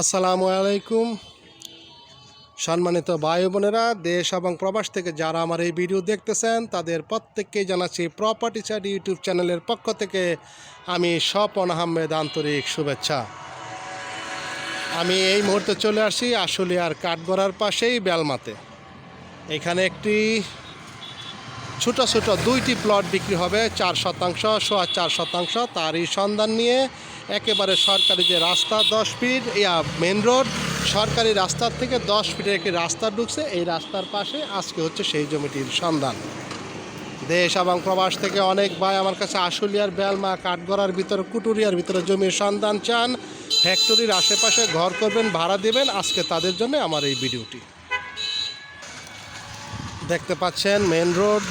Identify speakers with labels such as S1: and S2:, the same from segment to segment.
S1: আসসালামু আলাইকুম। সম্মানিত ভাই বোনেরা দেশ এবং প্রবাস থেকে যারা আমার এই ভিডিও দেখতেছেন, তাদের প্রত্যেককেই জানাচ্ছি প্রপার্টি সাইড ইউটিউব চ্যানেলের পক্ষ থেকে আমি স্বপন আহমেদ আন্তরিক শুভেচ্ছা। আমি এই মুহূর্তে চলে আসি আশুলিয়ার কাঠগড়ার পাশেই বেলমাতে। এখানে একটি ছোট ছোট দুইটি প্লট বিক্রি হবে, চার শতাংশ, সোয়া চার শতাংশ। তারই সন্ধান নিয়ে একেবারে সরকারি যে রাস্তা, দশ ফিট, ইয়া মেন রোড সরকারি রাস্তার থেকে দশ ফিটের একটি রাস্তা ঢুকছে। এই রাস্তার পাশে আজকে হচ্ছে সেই জমিটির সন্ধান। দেশ এবং প্রবাস থেকে অনেক ভাই আমার কাছে আশুলিয়ার বেলমা, কাঠগড়ার ভিতরে, কুটুরিয়ার ভিতরে জমির সন্ধান চান। ফ্যাক্টরির আশেপাশে ঘর করবেন, ভাড়া দেবেন। আজকে তাদের জন্য আমার এই ভিডিওটি। দেখতে পাচ্ছেন মেন রোড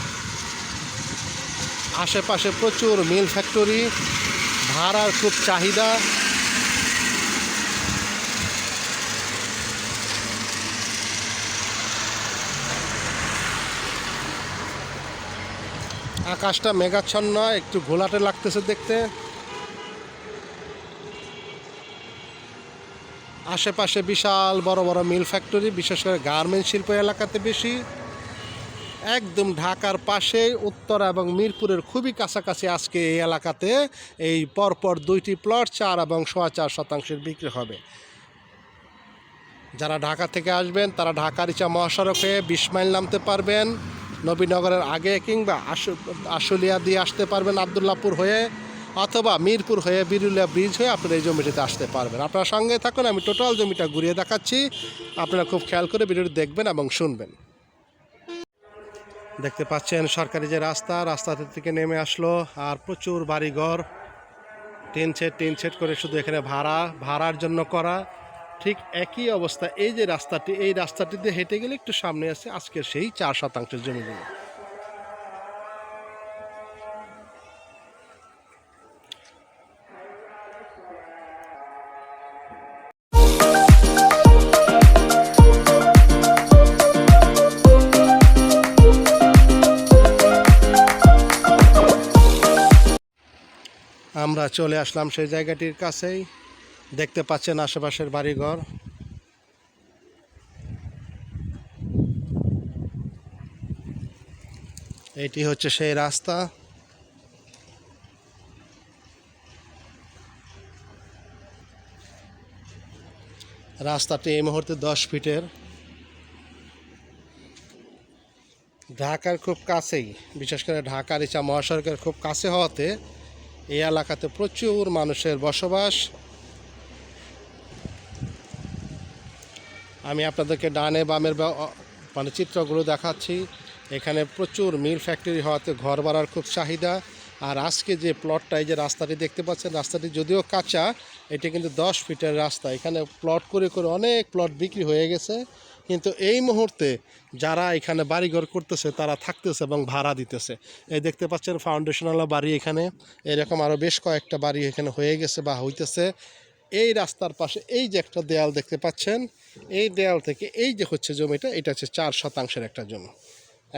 S1: আশেপাশে প্রচুর মিল ফ্যাক্টরি ভাড়ার খুব চাহিদা। আকাশটা মেঘাচ্ছন্ন, একটু ঘোলাটে লাগতেছে দেখতে। আশেপাশে বিশাল বড় বড় মিল ফ্যাক্টরি বিশেষ করে গার্মেন্ট শিল্প এলাকাতে বেশি। একদম ঢাকার পাশে উত্তরা এবং মিরপুরের খুবই কাছাকাছি আজকে এই এলাকাতে এই পরপর দুইটি প্লট চার এবং সোয়া চার শতাংশের বিক্রি হবে। যারা ঢাকা থেকে আসবেন, তারা ঢাকার ইচা মহাসড়ক বিশ মাইল নামতে পারবেন, নবীনগরের আগে কিংবা আশু, আশুলিয়া দিয়ে আসতে পারবেন আবদুল্লাপুর হয়ে, অথবা মিরপুর হয়ে বিরুলিয়া ব্রিজ হয়ে আপনারা এই জমিটিতে আসতে পারবেন। আপনার সঙ্গে থাকুন, আমি টোটাল জমিটা ঘুরিয়ে দেখাচ্ছি। আপনারা খুব খেয়াল করে ভিডিওটি দেখবেন এবং শুনবেন। দেখতে পাচ্ছেন সরকারি যে রাস্তা রাস্তা থেকে নেমে আসলো আর প্রচুর বাড়িঘর। টিন সেট টিন সেট করে শুধু এখানে ভাড়া, ভাড়ার জন্য করা। ঠিক একই অবস্থা। এই যে রাস্তাটি, এই রাস্তাটিতে হেঁটে গেলে একটু সামনে আছে আজকের সেই চার শতাংশের জমিগুলো। আমরা চলে আসলাম সেই জায়গাটির কাছেই। দেখতে পাচ্ছেন আশেপাশের বাড়িঘর। এটি হচ্ছে সেই রাস্তা। রাস্তাটি এই মুহূর্তে দশ ফিটের। ঢাকার খুব কাছেই, বিশেষ করে ঢাকার ইচ্ছা মহাসড়কের খুব কাছে হওয়াতে এই এলাকাতে প্রচুর মানুষের বসবাস। আমি আপনাদেরকে ডানে বামের মানে চিত্রগুলো দেখাচ্ছি। এখানে প্রচুর মিল ফ্যাক্টরি হওয়াতে ঘর বাড়ার খুব চাহিদা। আর আজকে যে প্লটটা এই যে রাস্তাটি দেখতে পাচ্ছেন, রাস্তাটি যদিও কাঁচা, এটি কিন্তু দশ ফিটের রাস্তা। এখানে প্লট করে করে অনেক প্লট বিক্রি হয়ে গেছে। কিন্তু এই মুহূর্তে যারা এখানে বাড়িঘর করতেছে, তারা থাকতেছে এবং ভাড়া দিতেছে। এই দেখতে পাচ্ছেন ফাউন্ডেশনালা বাড়ি এখানে। এরকম আরও বেশ কয়েকটা বাড়ি এখানে হয়ে গেছে বা হইতেছে। এই রাস্তার পাশে এই যে একটা দেয়াল দেখতে পাচ্ছেন, এই দেয়াল থেকে এই যে হচ্ছে জমিটা, এটা হচ্ছে চার শতাংশের একটা জমি।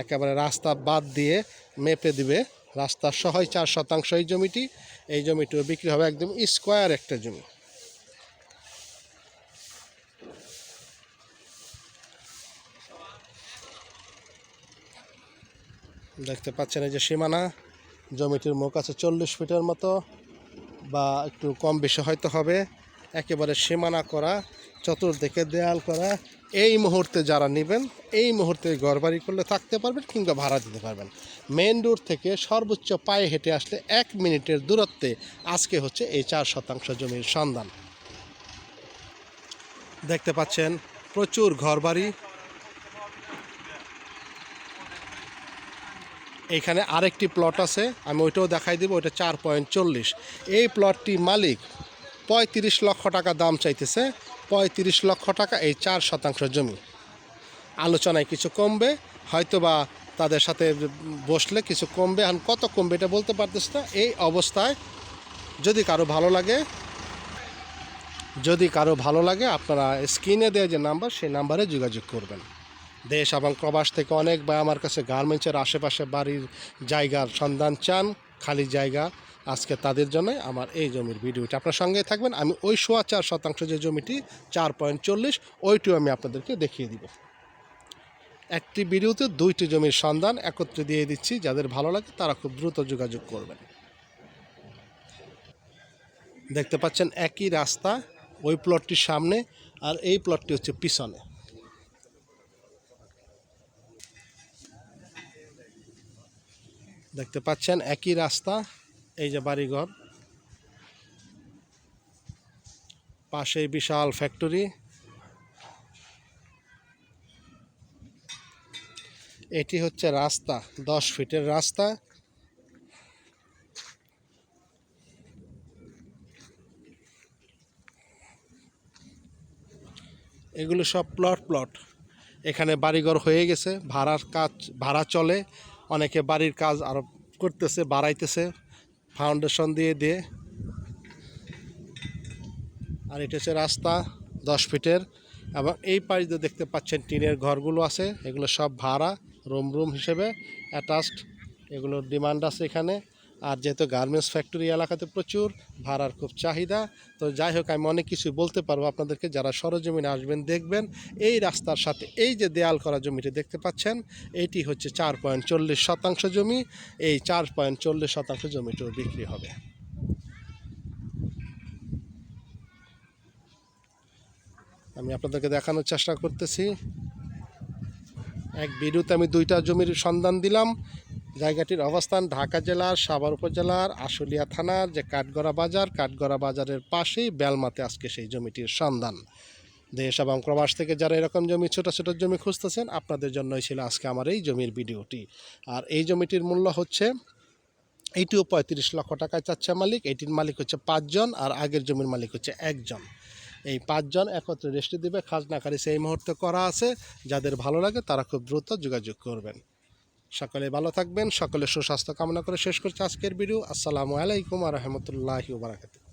S1: একেবারে রাস্তা বাদ দিয়ে মেপে দিবে। রাস্তার সহই চার শতাংশ এই জমিটি। এই জমিটিও বিক্রি হবে একদম স্কোয়ার একটা জমি। দেখতে পাচ্ছেন এই যে সীমানা, জমিটির মুখ আছে চল্লিশ ফিটের মতো বা একটু কম বেশি হয়তো হবে। একেবারে সীমানা করা, চতুর্দিকে দেয়াল করা। এই মুহূর্তে যারা নেবেন, এই মুহূর্তে ঘরবাড়ি করলে থাকতে পারবেন কিংবা ভাড়া দিতে পারবেন। মেন রোড থেকে সর্বোচ্চ পায়ে হেঁটে আসলে এক মিনিটের দূরত্বে আজকে হচ্ছে এই চার শতাংশ জমির সন্ধান। দেখতে পাচ্ছেন প্রচুর ঘরবাড়ি এখানে আরেকটি প্লট আছে, আমি ওইটাও দেখাই দিব, ওইটা চার পয়েন্ট চল্লিশ। এই প্লটটি মালিক পঁয়ত্রিশ লক্ষ টাকা দাম চাইতেছে, পঁয়ত্রিশ লক্ষ টাকা এই চার শতাংশ জমি। আলোচনায় কিছু কমবে, হয়তোবা তাদের সাথে বসলে কিছু কমবে, এখন কত কমবে এটা বলতে পারতেছে না, এই অবস্থায় যদি কারও ভালো লাগে, যদি কারও ভালো লাগে, আপনারা স্ক্রিনে দেওয়া যে নাম্বার সেই নাম্বারে যোগাযোগ করবেন। দেশ এবং প্রবাস থেকে অনেক বা আমার কাছে গার্মেন্টসের আশেপাশে বাড়ির জায়গার সন্ধান চান, খালি জায়গা। আজকে তাদের জন্য আমার এই জমির ভিডিওটি। আপনার সঙ্গে থাকবেন। আমি ওই সোয়া চার শতাংশ যে জমিটি, চার পয়েন্ট চল্লিশ, ওইটিও আমি আপনাদেরকে দেখিয়ে দিব। একটি ভিডিওতে দুইটি জমির সন্ধান একত্রে দিয়ে দিচ্ছি। যাদের ভালো লাগে তারা খুব দ্রুত যোগাযোগ করবেন। দেখতে পাচ্ছেন একই রাস্তা, ওই প্লটটির সামনে আর এই প্লটটি হচ্ছে পিছনে। দেখতে পাচ্ছেন, একই রাস্তা, এই যে বাড়িঘর। পাশে বিশাল ফ্যাক্টরি। এটি হচ্ছে রাস্তা, দশ ফিটের রাস্তা। এগুলো সব প্লট প্লট। এখানে বাড়িঘর হয়ে গেছে, ভাড়ার কাজ, ভাড়া চলে। অনেকে বাড়ির কাজ আরও করতেছে, বাড়াইতেছে ফাউন্ডেশন দিয়ে দিয়ে। আর এটা হচ্ছে রাস্তা, দশ ফিটের। এবং এই পাশ দিয়ে দেখতে পাচ্ছেন টিনের ঘরগুলো আছে, এগুলো সব ভাড়া রুম রুম হিসেবে অ্যাটাচড এগুলোর ডিমান্ড আছে এখানে। আর যেহেতু গার্মেন্টস ফ্যাক্টরি এলাকাতে প্রচুর ভাড়ার খুব চাহিদা, তো যাই হোক, আমি অনেক কিছু বলতে পারব আপনাদেরকে। যারা সরজমিনে আসবেন, দেখবেন এই রাস্তার সাথে এই যে দেয়াল করা জমিটি দেখতে পাচ্ছেন, এটি হচ্ছে চার পয়েন্ট চল্লিশ শতাংশ জমি। এই চার পয়েন্ট চল্লিশ শতাংশ জমিটিও বিক্রি হবে। আমি আপনাদেরকে দেখানোর চেষ্টা করতেছি। এক ভিডিওতে আমি দুইটা জমির সন্ধান দিলাম। জায়গাটির অবস্থান ঢাকা জেলার সাভার উপজেলার আশুলিয়া থানার যে কাঠগড়া বাজার, কাঠগড়া বাজারের পাশেই বেলমাতে আজকে সেই জমিটির সন্ধান। দেশ এবং প্রবাস থেকে যারা এরকম জমি, ছোটো ছোটো জমি খুঁজতেছেন, আপনাদের জন্যই ছিল আজকে আমার এই জমির ভিডিওটি। আর এই জমিটির মূল্য হচ্ছে এইটিও পঁয়ত্রিশ লক্ষ টাকায় চাচ্ছে মালিক এটির মালিক হচ্ছে পাঁচজন আর আগের জমির মালিক হচ্ছে একজন। এই পাঁচজন একত্রে রেস্টি দেবে খাজনা খারিজ এই মুহূর্তে করা আছে, যাদের ভালো লাগে তারা খুব দ্রুত যোগাযোগ করবেন। সকলে ভালো থাকবেন, সকলে সুস্বাস্থ্য কামনা করে শেষ করছি আজকের ভিডিও আসসালামু আলাইকুম রহমতুল্লাহি বারাকাতু